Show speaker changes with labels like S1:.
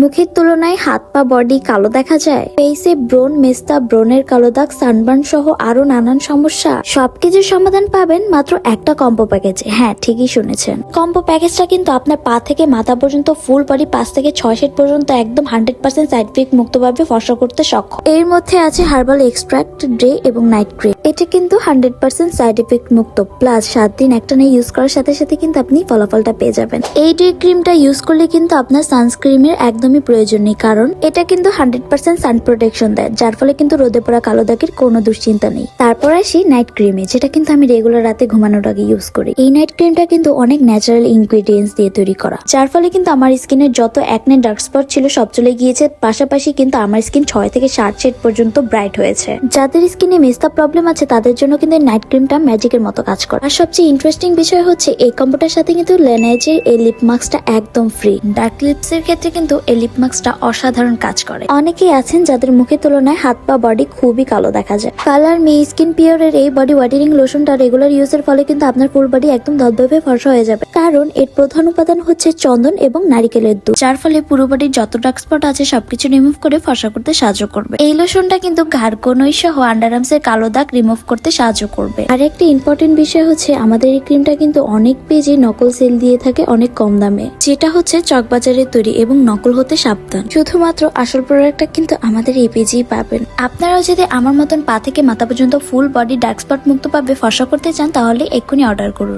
S1: মুখের তুলনায় হাত পা, বডি কালো দেখা যায়। ফেসে ব্রোন, মেস্তা, ব্রনের কালো দাগ, সানবার্ন সহ আরও নানান সমস্যা। সবকিছুর সমাধান পাবেন মাত্র একটা কম্বো প্যাকেজে। হ্যাঁ ঠিকই শুনেছেন। কম্বো প্যাকেজটা কিন্তু আপনার পা থেকে মাথা পর্যন্ত ফুল বডি পাঁচ থেকে ছয় সেট পর্যন্ত একদম হান্ড্রেড পার্সেন্ট সাইড ইফেক্ট মুক্তভাবে ফসল করতে সক্ষম। এর মধ্যে আছে হার্বাল এক্সট্রাক্ট ডে এবং নাইট ক্রিম। এটা কিন্তু হান্ড্রেড পার্সেন্ট সাইড ইফেক্ট মুক্ত। প্লাস সাত দিন একটা নিয়ে ইউজ করার সাথে সাথে কিন্তু আপনি ফলাফলটা পেয়ে যাবেন। এই ডে ক্রিমটা ইউজ করলে কিন্তু আপনার সানস্ক্রিমের একদমই প্রয়োজন নেই, কারণ এটা কিন্তু হান্ড্রেড পার্সেন্ট সান প্রোটেকশন দেয়, যার ফলে কিন্তু রোদে পড়া কালো দাগের কোনো দুশ্চিন্তা নেই। তারপর আসি নাইট ক্রিমে যেটা কিন্তু আমি রেগুলার রাতে ঘুমানোর আগে ইউজ করি। এই নাইট ক্রিমটা কিন্তু অনেক ন্যাচারাল ইনগ্রেডিয়েন্টস দিয়ে তৈরি করা, যার ফলে কিন্তু আমার স্কিনের যত একনে ডার্ক স্পট ছিল সব চলে গিয়েছে, পাশাপাশি কিন্তু আমার স্কিন ছয় থেকে সাত শেড পর্যন্ত ব্রাইট হয়েছে। যাদের স্কিনে মেস্তা প্রবলেম আছে, তাদের জন্য কিন্তু নাইট ক্রিমটা ম্যাজিকের মতো কাজ করে। আর সবচেয়ে ইন্টারেস্টিং বিষয় হচ্ছে, এই কম্বোটার সাথে কিন্তু লেনাইজের এই লিপ মাস্কটা একদম ফ্রি ডার্ক লিপস এর ক্ষেত্রে কিন্তু এই লিপ মাস্কটা অসাধারণ কাজ করে। অনেকেই আছেন যাদের মুখের তুলনায় হাত পা বডি খুবই কালো দেখা যায়। কালার মি স্কিন পিওরের এই বডি ওয়াটারিং লোশনটা রেগুলার ইউজের ফলে কিন্তু আপনার ফুল বডি একদম ধবধবে ফর্সা হয়ে যাবে। কারণ এর প্রধান উপাদান হচ্ছে চন্দন এবং নারিকেলের দুধ। যার ফলে পুরো বডির যত ডার্ক স্পট আছে সবকিছু রিমুভ করে ফর্সা করতে সাহায্য করবে। এই লোশনটা কিন্তু ঘাড় কনই সহ আন্ডারআর্মস এর কালো দাগ রিমুভ করতে সাহায্য করবে। আর একটি ইম্পর্টেন্ট বিষয় হচ্ছে আমাদের এই ক্রিমটা কিন্তু অনেক পেজে নকল সেল দিয়ে থাকে অনেক কম দামে। যেটা হচ্ছে চকবাজারের তৈরি এবং নকল হতে সাবধান। শুধুমাত্র আসল প্রোডাক্টটা কিন্তু আমাদের এই পেজেই পাবেন। আপনারাও যদি আমার মতন পা থেকে মাথা পর্যন্ত ফুল বডি ডার্ক স্পট মুক্ত পাবে ফসা করতে চান, তাহলে এক্ষুনি অর্ডার করুন।